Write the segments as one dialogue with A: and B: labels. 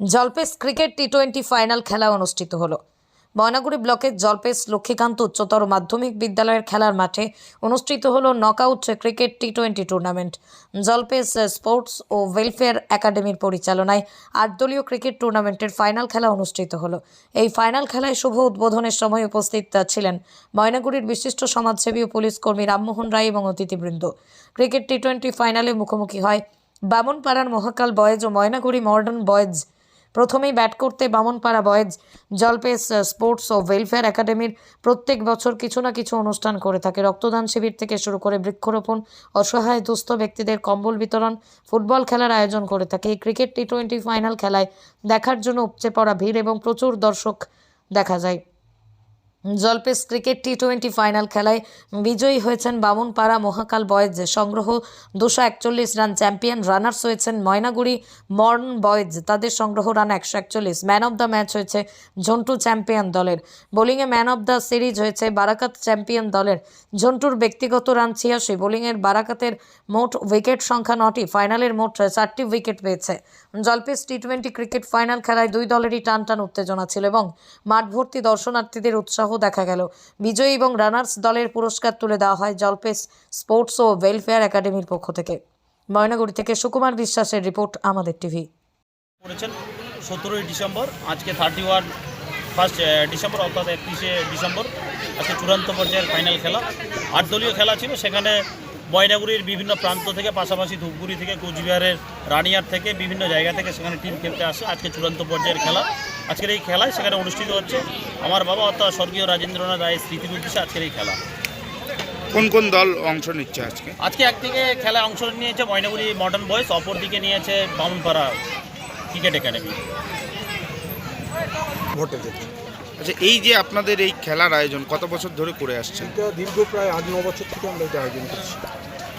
A: Jalpesh cricket T twenty final খেলা অনুষ্ঠিত হলো। ময়নাগুড়ি ব্লকের জলপেস লক্ষ্মীকান্ত উচ্চতর মাধ্যমিক বিদ্যালয়ের খেলার মাঠে অনুষ্ঠিত হলো knockout cricket T twenty tournament. Jalpesh sports ও ওয়েলফেয়ার একাডেমির পরিচালনায় আট দলীয় ক্রিকেট টুর্নামেন্টের ফাইনাল খেলা অনুষ্ঠিত হলো। এই ফাইনাল খেলায় শুভ উদ্বোধনের সময় উপস্থিত ছিলেন ময়নাগুড়ির বিশিষ্ট সমাজসেবী ও পুলিশ কর্মী রামমোহন রায় এবং অতিথিবৃন্দ। ক্রিকেট টি টোয়েন্টি ফাইনালে মুখোমুখি হয় বামনপাড়ার মহাকাল বয়েজ ও ময়নাগুড়ি মডার্ন বয়েজ প্রথমেই ব্যাট করতে বামনপাড়া বয়েজ জলপেস স্পোর্টস ও ওয়েলফেয়ার একাডেমির প্রত্যেক বছর কিছু না কিছু অনুষ্ঠান করে থাকে। রক্তদান শিবির থেকে শুরু করে বৃক্ষরোপণ, অসহায় দুস্থ ব্যক্তিদের কম্বল বিতরণ, ফুটবল খেলার আয়োজন করে থাকে। এই ক্রিকেট টি টোয়েন্টি ফাইনাল খেলায় দেখার জন্য উপচে পড়া ভিড় এবং প্রচুর দর্শক দেখা যায়। Jalpesh cricket T twenty final খেলায় বিজয়ী হয়েছেন বামুনপাড়া মহাকাল বয়েজ। সংগ্রহ দুশো একচল্লিশ রান চ্যাম্পিয়ন রানার্স হয়েছেন ময়নাগুড়ি মর্ন বয়েজ। তাদের সংগ্রহ রান একশো একচল্লিশ। ম্যান অফ দ্য ম্যাচ হয়েছে ঝন্টু চ্যাম্পিয়ন দলের। বোলিংয়ে ম্যান অফ দ্য সিরিজ হয়েছে বারাকাত চ্যাম্পিয়ন দলের। ঝন্টুর ব্যক্তিগত রান ছিয়াশি। বোলিংয়ের বারাকাতের মোট উইকেট সংখ্যা নটি। ফাইনালের মোট চারটি উইকেট পেয়েছে। Jalpesh T twenty cricket final খেলায় দুই দলেরই টান টান উত্তেজনা ছিল এবং মাঠ ভর্তি দর্শনার্থীদের উৎসাহ দেখা গেল। বিজয়ী এবং রানার্স দলের পুরস্কার তুলে দেওয়া হয় জলপেস স্পোর্টস ও ওয়েলফেয়ার একাডেমির পক্ষ থেকে। ময়নাগুড়ি থেকে সুকুমার বিশ্বাসের রিপোর্ট, আমাদের টিভি।
B: করেছেন সতেরোই ডিসেম্বর, আজকে থার্টি ওয়ান ফার্স্ট ডিসেম্বর অর্থাৎ একত্রিশে ডিসেম্বর, আজকে চূড়ান্ত পর্যায়ের ফাইনাল খেলা। আট দলীয় খেলা ছিল, সেখানে ময়নাগুড়ির বিভিন্ন প্রান্ত থেকে, পাশাপাশি ধূপগুড়ি থেকে, কোচবিহারের রানিয়ার থেকে, বিভিন্ন জায়গা থেকে সেখানে টিম খেলতে আসে। আজকে চূড়ান্ত পর্যায়ের খেলা। আজকের এই খেলায় সেখানে অনুষ্ঠিত হচ্ছে। আমার বাবা অর্থাৎ স্বর্গীয় রাজেন্দ্রনাথ রায়ের স্মৃতির উদ্দেশ্যে আজকের এই খেলা।
C: কোন কোন দল অংশ নিচ্ছে আজকে?
B: আজকে একদিকে খেলায় অংশ নিয়েছে ময়নাগুড়ি মডার্ন বয়েস অপর দিকে নিয়েছে বামুনপাড়া ক্রিকেট একাডেমি।
C: আচ্ছা এই যে আপনাদের এই খেলার আয়োজন কত বছর ধরে করে আসছে
D: এটা দীর্ঘ প্রায় আট ন বছর থেকে আমরা এটা আয়োজন করছি।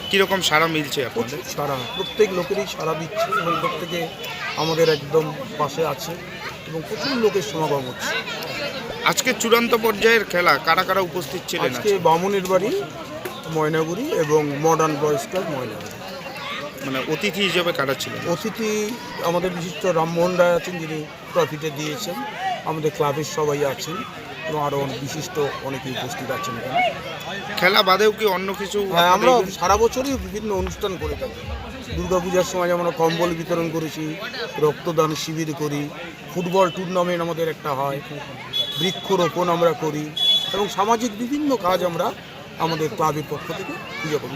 C: কীরকম সারা মিলছে আপনাদের?
D: সারা প্রত্যেক লোকেরই সারা দিচ্ছে এবং প্রত্যেকে আমাদের একদম পাশে আছে। এবং প্রচুর লোকের সমাগম হচ্ছে।
C: আজকে চূড়ান্ত পর্যায়ের খেলা কারা কারা উপস্থিত ছিলেন
D: আজকে? বামুনের বাড়ি ময়নাগুড়ি এবং মডার্ন বয়েজ ক্লাব ময়নাগুড়ি।
C: মানে অতিথি হিসেবে কারা ছিলেন?
D: অতিথি আমাদের বিশিষ্ট রামমোহন রায় আছেন যিনি ট্রফিটা দিয়েছেন। আমাদের ক্লাবের সবাই আছেন এবং আরও বিশিষ্ট অনেকে উপস্থিত আছেন
C: খেলা বাদেও কি অন্য কিছু
D: হ্যাঁ আমরা সারা বছরই বিভিন্ন অনুষ্ঠান করে থাকি। দুর্গাপূজার সময় আমরা কম্বল বিতরণ করেছি, রক্তদান শিবির করি, ফুটবল টুর্নামেন্ট আমাদের একটা হয়, বৃক্ষরোপণ আমরা করি এবং সামাজিক বিভিন্ন কাজ আমরা আমাদের ক্লাবের পক্ষ থেকে পুজো করি